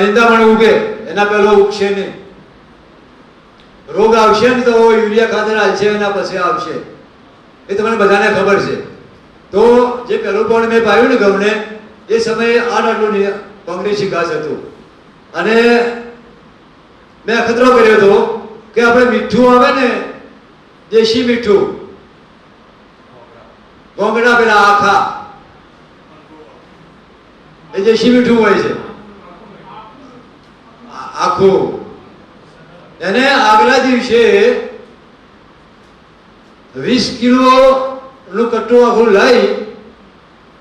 નિંદામણ ઉગે. એના પહેલો ઉગશે નહીં. રોગ આવશે ને તો યુરિયા ખાતર આવશે એના પછી આવશે. એ તમને બધાને ખબર છે. તો જે પહેલું પણ મેં પાયું ને ઘઉંને એ સમયે આઠ આટલું કોંગ્રેસી ઘાસ હતું. અને મેં અખતરો કર્યો હતો કે આપણે મીઠું આવે ને, દેશી મીઠું. ગોંગડા પેલા આખા. એ દેશી મીઠું હોય છે. આ- આખું એને આગલા દિવસે વીસ કિલો નું કટ્ટું આખું લઈ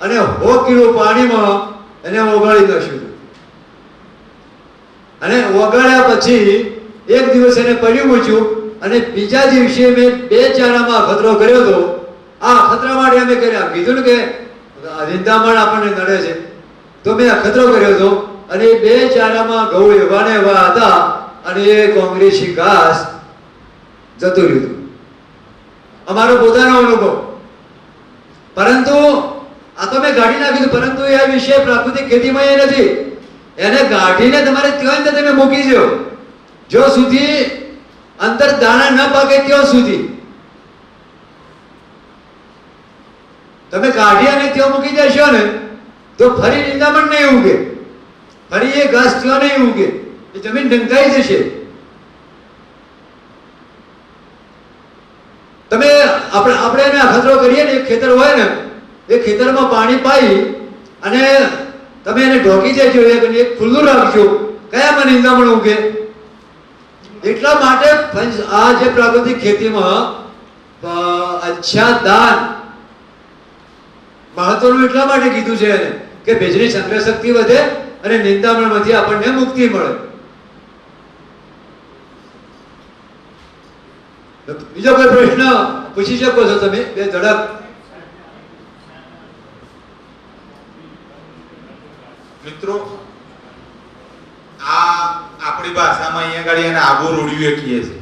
અને સો કિલો પાણીમાં એને ઓગાળી દઈશું અને ઓગાળ્યા પછી એક દિવસ એને પડ્યું મૂક્યું અને બીજા દિવસે મેં બે ચારામાં ખતરો કર્યો હતો. આ ખતરા માટે અમે કર્યા. કીધું ને કે નિંદામણ આપણને નડે છે. તો મેં અખતરો કર્યો હતો. અને બે ચારામાં ઘઉં એવા ને એવા હતા અને એ કોંગ્રેસી ઘાસ જતું રહ્યું અમારો પોતાનો અનુભવ. પરંતુ આ તો મેં ગાડી નાખ્યું પરંતુ એ વિષય પ્રાકૃતિક ખેતીમાં એ નથી. એને ગાઢીને તમારે ત્યાં જ તમે મૂકી દો જો સુધી અંતર દાણા ન પાકે ત્યાં સુધી. તમે કાઢી અને ત્યાં મૂકી દેશો ને, તો ફરી નિંદામણ નહીં ઉગે. ફરી એ ઘાસ ત્યાં નહીં ઉગે. એ જમીન ઢંકાઈ જશે. તમે આપણે આપણે એને અખતરો કરીએ ને એક ખેતર હોય ને, એ ખેતરમાં પાણી પાઈ અને તમે એને ઢોકી જાય એક ખુલ્લું રાખજો. કયામાં નિંદામણ ઉગે? એટલા માટે આ જે પ્રાકૃતિક ખેતીમાં અચ્છા અચ્છાદાન મહત્વનું એટલા માટે કીધું છે કે ભેજની સંગ્રહ શક્તિ વધે અને નિંદામણમાંથી આપણને મુક્તિ મળે. બીજો કોઈ પ્રશ્ન? પૂછી શકો છો તમે? બે ધડક. મિત્રો, આ આપણી ભાષામાં અહીંયા ગાડી એને આબુ રૂડિયું કહીએ છે.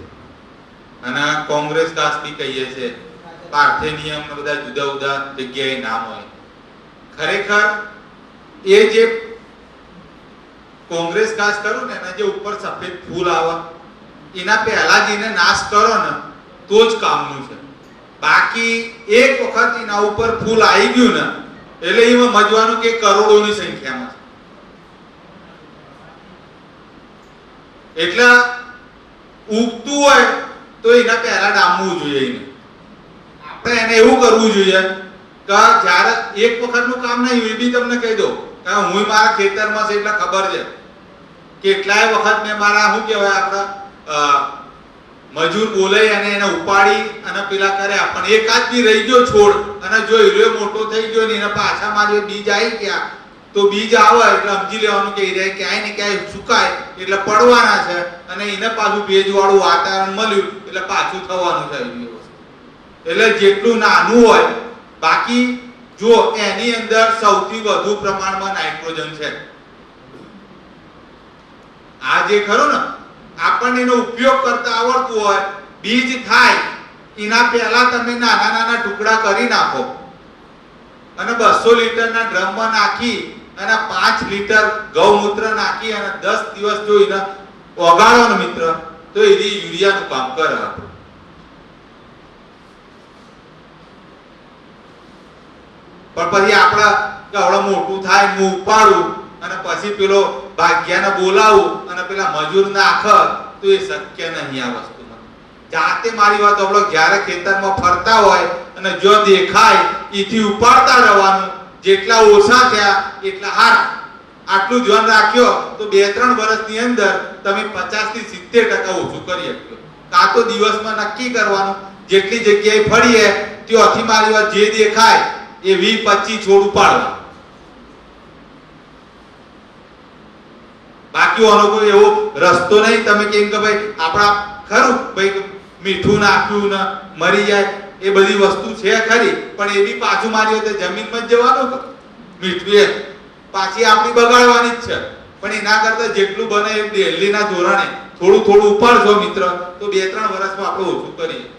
અને કોંગ્રેસ બી કહીએ છે. પાર્થેનિયમ બધા જુદા જુદા જગ્યાએ નામ હોય. ખરેખર એ જે કોંગ્રેસ ઘાસ કરું ને, એના જે ઉપર સફેદ ફૂલ આવે, એના પહેલા જ એને નાશ કરો ને, તો જ કામનું છે. બાકી એક વખત એના ઉપર ફૂલ આવી ગયું ને, એટલે એમાં મજવાનું કે કરોડોની સંખ્યામાં છે. એટલે ઉગતું હોય તો એના પહેલા ડામવું જોઈએ એને. આપણે એને એવું કરવું જોઈએ કે જ્યારે એક વખતનું કામ નહીં એ બી તમને કહી દઉં. કારણ હું મારા ખેતરમાં છે એટલે ખબર છે. કેટલાય વખત મેં મારા, શું કહેવાય, આપણા મજૂર બોલાઈ અને એને ઉપાડી અને પેલા કર્યા પણ એકાદ બી રહી ગયો છોડ અને જો હીરો મોટો થઈ ગયો ને એના પાછા મારે બીજ આવી ગયા, તો બીજ આવે એટલે સમજી લેવાનું કે હીરે ક્યાંય ને ક્યાંય સુકાય, એટલે પડવાના છે અને એને પાછું ભેજવાળું વાતાવરણ મળ્યું, એટલે પાછું થવાનું છે એટલે જેટલું નાનું હોય, બાકી જો એની અંદર સૌથી વધુ પ્રમાણમાં નાઇટ્રોજન છે. આ જે ખરું ને, આપણને એનો ઉપયોગ કરતા આવડતું હોય, બીજ થાય, એના પહેલા તમે નાના નાના ટુકડા કરી નાખો. અને બસો લીટરના ડ્રમમાં નાખી અને પાંચ લીટર ગૌમૂત્ર નાખી અને દસ દિવસ જો એના ઓગાળો ને મિત્ર, તો એની યુરિયાનું કામ કરે પણ પછી આપણા હવે મોટું થાય, હું ઉપાડું અને પછી પેલો ભાગ્યાને બોલાવું અને પેલા મજૂર નાખ તો એ શક્ય નહીં આ વસ્તુમાં. જાતે મારી વાત આપણો જ્યારે ખેતરમાં ફરતા હોય અને જો દેખાય એથી ઉપાડતા રહેવાનું. જેટલા ઓછા થયા, એટલા હારા. આટલું ધ્યાન રાખ્યો, તો બે ત્રણ વર્ષની અંદર તમે પચાસથી સિત્તેર ટકા ઓછું કરી શક્યો કાં તો દિવસમાં નક્કી કરવાનું, જેટલી જગ્યાએ ફરીએ, ત્યાંથી મારી વાત જે દેખાય એ વી પચીસ છોડ ઉપાડવા બાકી કોઈ એવો રસ્તો નહીં. તમે કેમ કે ભાઈ આપણા ખરું ભાઈ મીઠું નાખ્યું ને મરી જાય, એ બધી વસ્તુ છે ખરી, પણ એ બી પાછું મારી હોય જમીનમાં જ જવાનું મીઠું એ. પાછી આપણી બગાડવાની જ છે. પણ એના કરતા જેટલું બને એ દિલ્હીના ધોરણે થોડું થોડું ઉપાડશો મિત્ર. તો બે ત્રણ વર્ષમાં આપણે ઓછું કરીએ.